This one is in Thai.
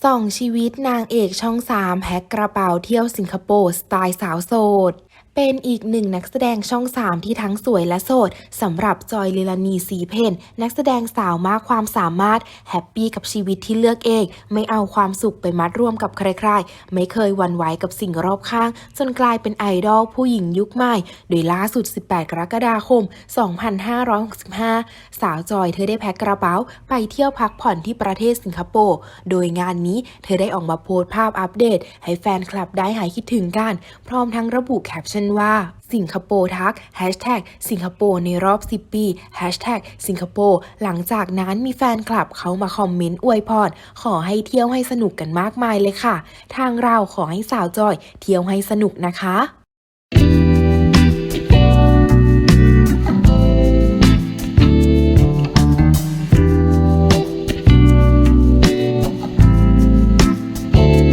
ส่องชีวิตนางเอกช่องสามแพ็กกระเป๋าเที่ยวสิงคโปร์สไตล์สาวโสด เป็นอีกหนึ่งนักแสดงช่องสามที่ทั้งสวยและโสดสำหรับจอยลิลานีสีเพนนักแสดงสาวมากความสามารถแฮปปี้กับชีวิตที่เลือกเอง ไม่เอาความสุขไปมัดรวมกับใครๆ ไม่เคยวันไหวกับสิ่งรอบข้าง จนกลายเป็นไอดอลผู้หญิงยุคใหม่ โดยล่าสุด 18 กรกฎาคม 2565 สาวจอยเธอได้แพ็คกระเป๋า ไปเที่ยวพักผ่อนที่ประเทศสิงคโปร์โดยงานนี้เธอได้ออกมาโพสต์ภาพอัปเดต ให้แฟนคลับได้หายคิดถึงกัน พร้อมทั้งระบุแคปชั่นว่า สิงคโปร์ทักแฮชแท็กสิงคโปร์ในรอบ 10 ปีแฮชแท็กสิงคโปร์หลังจากนั้นมีแฟนคลับเขามาคอมเมนต์อวยพรขอให้เที่ยวให้สนุกกันมากมายเลยค่ะ ทางเราขอให้สาวจอย เที่ยวให้สนุกนะคะ